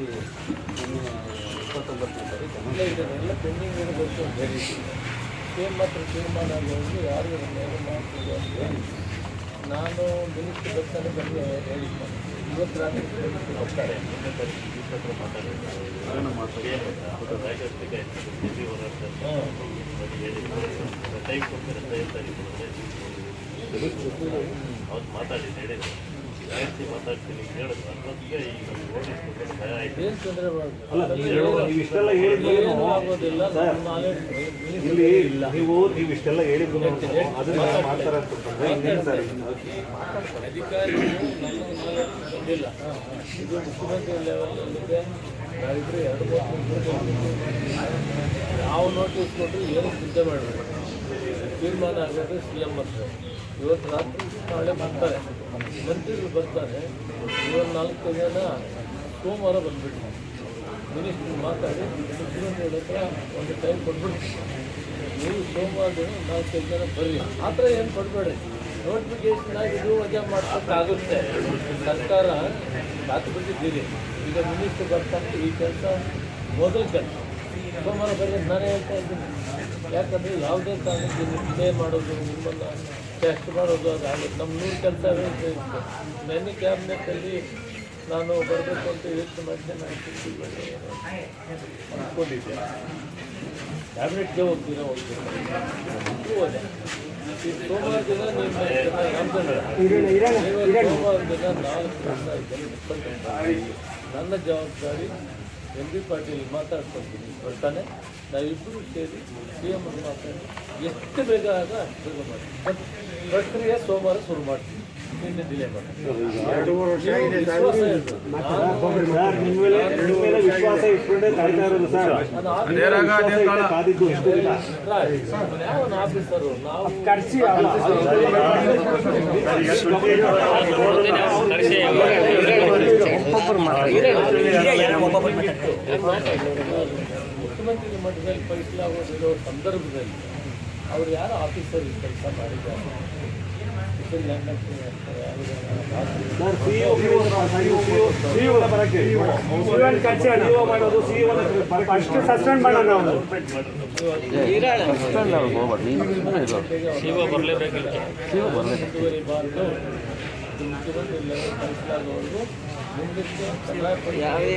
C ಇಪ್ಪತ್ತೊಂಬತ್ತನೇ ತಾರೀಕು. ಮಾತ್ರ ತೀರ್ಮಾನ ಆಗಿ ಯಾರು ಏನು ಮಾಡ್ಬೋದು ಅಂತ ನಾನು ಮಿನಿಸ್ಟರ್ ಬರ್ತಾನೆ ಬಂದು ಹೇಳಿದ್ದೆ ಇವತ್ತು ರಾತ್ರಿ ಹೋಗ್ತಾರೆ ಮಾತಾಡಿ ಹೇಳಿದ್ರು ಮಾತಾಡ್ತೀನಿ ಅನ್ನೋದಕ್ಕೆ ಈಗ ಏನು ನೀವು ಇಷ್ಟೆಲ್ಲ ಹೇಳಿದ್ರು ಆಗೋದಿಲ್ಲ ನಾಲೆಡ್ಜ್ ಇಲ್ಲಿ ನೀವು ನೀವು ಇಷ್ಟೆಲ್ಲ ಹೇಳಿದ್ರು ಅದನ್ನ ಮಾಡ್ತಾರೆ ಅಂತಂದ್ರೆ ಇದು ನಾವಿಬ್ಬರು ಎರಡು ನಾವು ನೋಟಿಸ್ ಕೊಟ್ಟರು ಏನು ಚಿಂತೆ ಮಾಡಬೇಕು ತೀರ್ಮಾನ ಆಗಬೇಕು ಸಿ ಎಂ ಹತ್ರ ಇವತ್ತು ರಾತ್ರಿ ನಾಳೆ ಬರ್ತಾರೆ ಮಂತ್ರಿಗಳು ಬರ್ತಾರೆ ಇವತ್ತು ನಾಲ್ಕು ಜನ ಸೋಮವಾರ ಬಂದ್ಬಿಟ್ಟು ಮಿನಿಸ್ಟ್ರು ಮಾತಾಡಿ ಮುಖ್ಯಮಂತ್ರಿ ಹತ್ರ ಒಂದು ಟೈಮ್ ಕೊಟ್ಬಿಡ್ತೀವಿ ನೀವು ಸೋಮವಾರ ನಾಲ್ಕೈದು ಜನ ಬರ್ರಿ. ಆ ಥರ ಏನು ಕೊಡಬೇಡ್ರಿ. ನೋಟಿಫಿಕೇಶನ್ ಆಗಿ ಇದು ವಜಾ ಮಾಡೋಕ್ಕಾಗುತ್ತೆ ಸರ್ಕಾರ ಮಾತು ಬಿಟ್ಟಿದ್ದೀರಿ. ಈಗ ಮಿನಿಸ್ಟ್ರು ಬರ್ತಾನೆ ಈ ಕೆಲಸ ಮೊದಲು ಕೆಲಸ. ಸೋಮವಾರ ಬರ್ರಿ ನಾನು ಹೇಳ್ತಾ ಇದ್ದೀನಿ. ಯಾಕಂದರೆ ಯಾವುದೇ ಕಾರಣಕ್ಕೆ ಪ್ಲೇ ಮಾಡೋದು, ನಿಮ್ಮನ್ನು ಟೆಸ್ಟ್ ಮಾಡೋದು ಅದಾಗುತ್ತೆ ನಮ್ಮ ನೂರು ಕೆಲಸ ನೆನ್ನೆ ಕ್ಯಾಬಿನೆಟ್ಟಲ್ಲಿ ನಾನು ಬರಬೇಕು ಅಂತ ಯೋಚನೆ ಮಾಡಿದ್ದೆ ನಾನು ಅಂದ್ಕೊಂಡಿದ್ದೆ. ಟ್ಯಾಬ್ಲೆಟ್ಗೆ ಹೋಗ್ತೀರಾ ಹೋಗ್ತೀರಾ ಹೋದೆ. ಅದೇ ಈ ಸೋಮವಾರ ದಿನ ನಿಮ್ಮ ಸೋಮವಾರ ದಿನ ಆಯ್ತು ನನ್ನ ಜವಾಬ್ದಾರಿ ಎಂ ಬಿ ಪಾಟೀಲ್ ಮಾತಾಡ್ಕೊಳ್ತೀನಿ. ಬರ್ತಾನೆ. ನಾವಿಬ್ಬರು ಸೇರಿ ಸಿ ಎಂ ಮಾತಾಡಿ ಎಷ್ಟು ಬೇಗ ಆಗ ಅಷ್ಟು ಬೇಗ ಮಾಡಿ ಪ್ರಕ್ರಿಯೆ ಸೋಮವಾರ ಶುರು ಮಾಡ್ತೀವಿ. ಮುಖ್ಯಮಂತ್ರಿ ಮಟ್ಟದಲ್ಲಿ ಫೈಸಲಾಗೋದಿರೋ ಸಂದರ್ಭದಲ್ಲಿ ಅವ್ರು ಯಾರು ಆಫೀಸರ್ ಕೆಲಸ ಮಾಡಿದ್ದಾರೆ ಫಸ್ಟ್ ಸಸ್ಪೆಂಡ್ ಮಾಡೋಣ ನಾವು ಮುಂದುವರಿಬಾರ್ದು ಇದು ಮುಖ್ಯಮಂತ್ರಿ ಲೆವೆಲ್ ಫೈಸಲಾಗೋವರೆಗೂ ಮುಂದಕ್ಕೆ ಯಾವುದೇ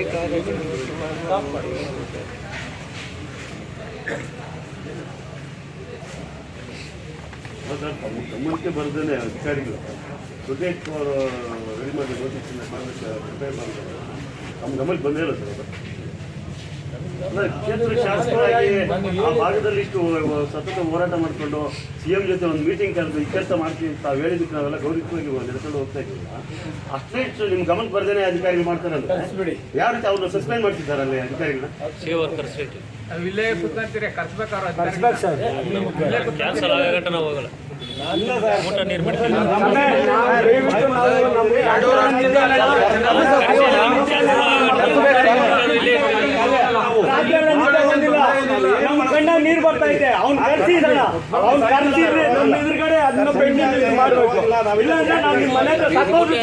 ಸ್ಟಾಪ್ ಮಾಡಿ ಗಮನಕ್ಕೆ ಬರದೇ ಅಧಿಕಾರಿಗಳು ಪ್ರೊಜೆಕ್ಟ್ ರೆಡಿ ಮಾಡಿ ನೋಟಿಸ್ ಪ್ರಿಪೇರ್ ಮಾಡಿದ್ದಾರೆ ನಮ್ಮ ಗಮನಕ್ಕೆ ಬಂದೇ. ಅಲ್ಲ, ಕ್ಷೇತ್ರ ಶಾಸಕರಾಗಿ ಆ ಭಾಗದಲ್ಲಿ ಇಷ್ಟು ಸತತ ಹೋರಾಟ ಮಾಡಿಕೊಂಡು ಸಿ ಎಂ ಜೊತೆ ಒಂದು ಮೀಟಿಂಗ್ ಕರೆದು ಈ ಕೆಲಸ ಮಾಡ್ತೀವಿ ಅಂತ ತಾವು ಹೇಳಿದ್ದಕ್ಕೆ ನಾವೆಲ್ಲ ಗೌರವವಾಗಿ ನಡೆಸ್ಕೊಂಡು ಹೋಗ್ತಾ ಇದ್ದೀವಿ ಅಷ್ಟೇ ಇಷ್ಟು ನಿಮ್ಮ ಗಮನಕ್ಕೆ ಬರ್ದೇನೆ ಅಧಿಕಾರಿಗಳು ಮಾಡ್ತಾರಲ್ಲ ಕಳಿಸ್ಬಿಡಿ ಯಾವ ರೀತಿ ಅವ್ರನ್ನ ಸಸ್ಪೆಂಡ್ ಮಾಡ್ತಿದ್ದಾರಲ್ಲ ಅಧಿಕಾರಿಗಳನ್ನ ಇಲ್ಲೇ ಕುತ್ಕೊಂತೀರಿ ಕರ್ಸ್ಬೇಕಾದ್ರೆ ಹೋಗಲ್ಲ ಊಟ ನೀರು ಬಿಟ್ಟು ದಯವಿಟ್ಟು ನಾವು ನಮ್ಗೆ ನಮ್ಮ ಕಣ್ಣ ನೀರು ಬರ್ತಾ ಇದೆ ಅವ್ನು ಕರ್ಸಿದಲ್ಲ. ಅವ್ನು ಕರ್ಸಿದ್ರೆ ನಮ್ಮ ಎದುರುಗಡೆ ಅದನ್ನ ಪೆಂಡಿಂಗ್ ಮಾಡಬೇಕು. ಇಲ್ಲ ಅಂದ್ರೆ ನಾವು ನಿಮ್ಮ ಮನೆ ಹತ್ರ ಸತ್ತೋದ್ರು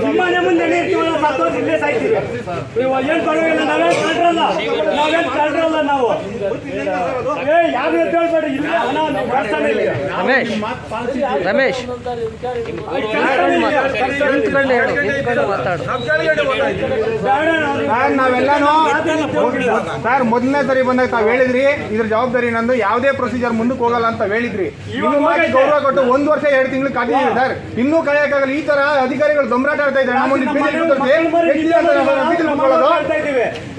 ನಿಮ್ಮ ಮನೆ ಮುಂದೆ ಇರ್ತೀವಲ್ಲ ಸತ್ತೋದ್ರು ಇಲ್ಲೇ ಸಾಯ್ತೀವಿ. ನೀವು ಏನ್ ಪರವಾಗಿಲ್ಲ ನಾವೇನ್ ಕಳ್ರಲ್ಲ? ನಾವೇನ್ ಕಳ್ರಲ್ಲ ನಾವು? ಏ ಯಾರು ಹೇಳ್ಬೇಡಿ ಇಲ್ಲ ಹಣ ನೀವು ಕಳ್ಸಲ್ಲ ಇಲ್ಲಿ. ರಮೇಶ್ ಬೇಡ ನಾವು- ಸರ್ ನಾವೆಲ್ಲಾನು ಸರ್ ಮೊದಲನೇ ಸರಿ ಬಂದಾಗ ತಾವು ಹೇಳಿದ್ರಿ ಇದ್ರ ಜವಾಬ್ದಾರಿ ನಂದು ಯಾವುದೇ ಪ್ರೊಸೀಜರ್ ಮುಂದಕ್ಕೆ ಹೋಗಲ್ಲ ಅಂತ ಹೇಳಿದ್ರಿ. ಗೌರವ ಕೊಟ್ಟು ಒಂದ್ ವರ್ಷ ಎರಡು ತಿಂಗಳು ಕಾದಿದ್ದೀವಿ ಸರ್. ಇನ್ನೂ ಕಳೆಯಕ್ಕಾಗಲ್ಲ. ಈ ತರ ಅಧಿಕಾರಿಗಳು ದೊಂಬರಾಟ ಆಡ್ತಾ ಇದ್ದಾರೆ.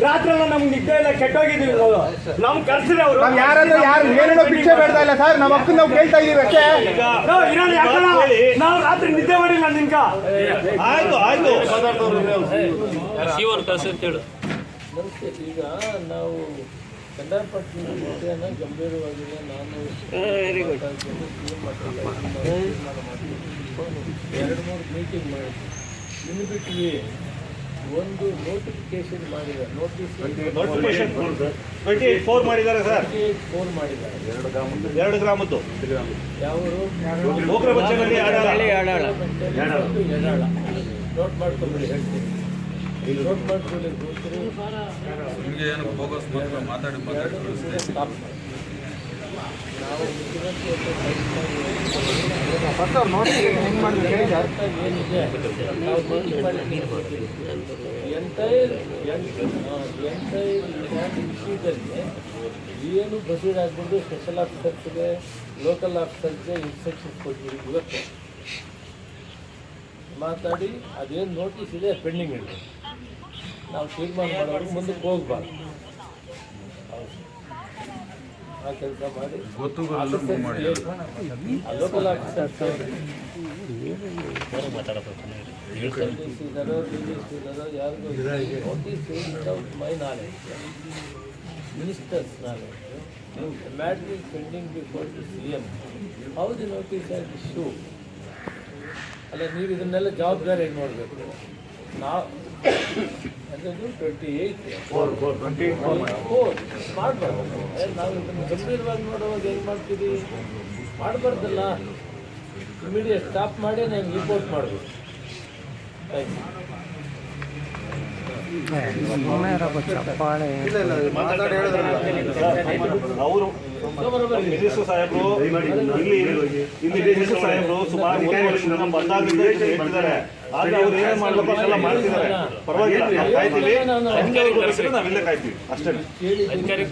ರಾತ್ರಿ ಎಲ್ಲ ನಮ್ಗೆ ನಿದ್ದೆ ಇಲ್ಲ ಕೆಟ್ಟೋಗಿದ್ದೀವಿ ನಾವು. ನಮ್ ಕರ್ಸಿದ್ರೆ ಅವರು. ನಾವ್ ಯಾರಾದ್ರೂ ಯಾರು ಏನೇನೋ ಭಿಕ್ಷೆ ಬೇಡ್ತಾ ಇಲ್ಲ ಸರ್. ನಮ್ಮ ಅಕ್ಕನ ನಾವು ಕೇಳ್ತಾ ಇದೀವಿ ಅಷ್ಟೇ. ನಾವು ರಾತ್ರಿ ನಿದ್ದೆ ಮಾಡಿಲ್ಲ ನಿನ್ಕ ಆಯ್ತು ಆಯ್ತು. ಶಿವನ್ ಕಳ್ಸಿ ಅಂತ ಹೇಳು. ಈಗ ನಾವು ವಿಷಯನ ಗಂಭೀರವಾಗಿದೆ ನಾನು ಎರಡು ಮೂರು ಮೀಟಿಂಗ್ ಮಾಡಿದ್ವಿ ಇನ್ನು ಬಿಟ್ಟು ಒಂದು ನೋಟಿಫಿಕೇಶನ್ ಮಾಡಿದ. ನೋಟಿಸ್ ನೋಟಿಫಿಕೇಶನ್ ಟ್ವೆಂಟಿ ಫೋರ್ ಮಾಡಿದ್ದಾರೆ ಸರ್. ಫೋನ್ ಮಾಡಿದ್ದಾರೆ. ಎರಡು ಗ್ರಾಮದ್ದು. ಯಾವರು ಗೋಪುರ ಬಚ್ಚನಲ್ಲಿ ಆಡಲ್ಲ ಎಡಾಳ ನೋಟ್ ಮಾಡ್ಕೊಂಡು ಹೇಳ್ತೀನಿ. ನಿಮಗೆ ಏನು ಬೋಗಸ್ ಮಾತ್ರ ಮಾತಾಡಿ ಮಾತಾಡಿ ಕಳಿಸ್ತಾ ಎಂಟೈರ್ ಎಂಟೈರ್ ವಿಷಯದಲ್ಲಿ ಏನು ಪ್ರೊಸೀಡ್ ಆಗ್ಬಿಟ್ಟು ಸ್ಪೆಷಲ್ ಆಫೀಸರ್ಸ್ಗೆ ಲೋಕಲ್ ಆಫೀಸರ್ಸ್ಗೆ ಇನ್ಸ್ಟ್ರಕ್ಷನ್ ಕೊಟ್ಟಿದ್ದೀವಿ ಇವತ್ತು. ಮಾತಾಡಿ ಅದೇನು ನೋಟಿಸ್ ಇದೆ ಪೆಂಡಿಂಗ್ ಇದೆ ನಾವು ತೀರ್ಮಾನ ಮಾಡೋದು ಮುಂದಕ್ಕೆ ಹೋಗ್ಬಾರ್ದು. ಆ ಕೆಲಸ ಮಾಡಿ. ಲೋಕಲ್ ಆಫೀಸರ್ಸ್ ಯಾರಿಗೂ my ministers knowledge matter is pending before the C M how the notice and issue ಅಲ್ಲ ನೀವು ಇದನ್ನೆಲ್ಲ ಜವಾಬ್ದಾರಿ ನೋಡಬೇಕು. ನಾವು ಅದನ್ನು ಟ್ವೆಂಟಿ ಏಯ್ಟ್ ಫೋರ್ ಮಾಡಬಾರ್ದು. ನಾವು ಇದನ್ನು ಗಂಭೀರವಾಗಿ ನೋಡುವಾಗ ಏನು ಮಾಡ್ತೀವಿ ಮಾಡಬಾರ್ದಲ್ಲ. ಇಮಿಡಿಯೇಟ್ ಸ್ಟಾಪ್ ಮಾಡಿ ನಾನು ರಿಪೋರ್ಟ್ ಮಾಡಬೇಕು. ಥ್ಯಾಂಕ್ ಮಾತಾಡಿ ಹೇಳಿದ್ರಲ್ಲ ಅವರು ಮಿನಿಸ್ಟರ್ ಇಲ್ಲಿ ಇಲ್ಲಿ ಅಷ್ಟೆಲ್ಲ ಮಾಡ್ತಿದ್ದಾರೆ ಪರವಾಗಿಲ್ಲ ನಾವು ಕಾಯ್ತೀವಿ ಅಧಿಕಾರಿ